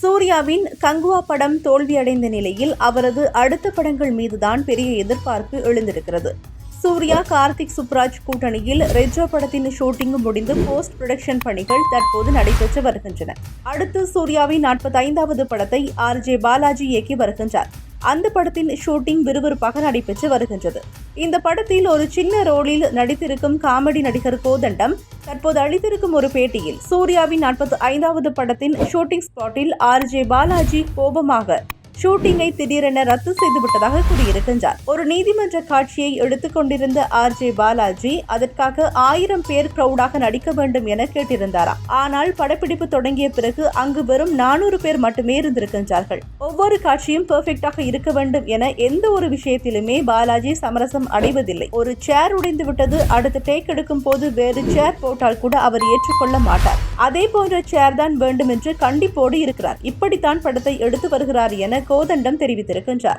சூர்யாவின் கங்குவா படம் தோல்வியடைந்த நிலையில் அவரது அடுத்த படங்கள் மீதுதான் பெரிய எதிர்பார்ப்பு எழுந்திருக்கிறது. சூர்யா கார்த்திக் சுப்ராஜ் கூட்டணியில் ரெஜோ படத்தின் ஷூட்டிங் முடிந்து போஸ்ட் ப்ரொடக்ஷன் பணிகள் தற்போது நடைபெற்று வருகின்றன. அடுத்து சூர்யாவின் நாற்பத்தைந்தாவது படத்தை ஆர் ஜே பாலாஜி இயக்கி வருகின்றார். அந்த படத்தின் ஷூட்டிங் விறுவிறுப்பாக நடைபெற்று வருகின்றது. இந்த படத்தில் ஒரு சின்ன ரோலில் நடித்திருக்கும் காமெடி நடிகர் கோதண்டம் தற்போது அளித்திருக்கும் ஒரு பேட்டியில் சூர்யாவின் நாற்பத்தி ஐந்தாவது படத்தின் ஷூட்டிங் ஸ்பாட்டில் ஆர் ஜே பாலாஜி கோபமாக ஷூட்டிங்கை திடீரென ரத்து செய்துவிட்டதாக கூறியிருக்கின்றார். ஒரு நீதிமன்ற காட்சியை எடுத்துக்கொண்டிருந்த ஆர் ஜே பாலாஜி அதற்காக ஆயிரம் பேர் கிரௌடாக நடிக்க வேண்டும் என கேட்டிருந்தாராம் ஆனால் படப்பிடிப்பு தொடங்கிய பிறகு அங்கு வெறும் நானூறு பேர் மட்டுமே இருந்திருக்கின்றார்கள். ஒவ்வொரு காட்சியும் பெர்ஃபெக்டாக இருக்க வேண்டும் என எந்த ஒரு விஷயத்திலுமே பாலாஜி சமரசம் அடைவதில்லை. ஒரு சேர் உடைந்து விட்டது அடுத்த டேக் எடுக்கும் போது வேறு சேர் போட்டால் கூட அவர் ஏற்றுக்கொள்ள மாட்டார். அதே போன்ற சேர் தான் வேண்டும் என்று கண்டிப்போடு இருக்கிறார். இப்படித்தான் படத்தை எடுத்து வருகிறார் என கோதண்டம் தெரிவித்திருக்கின்றார்.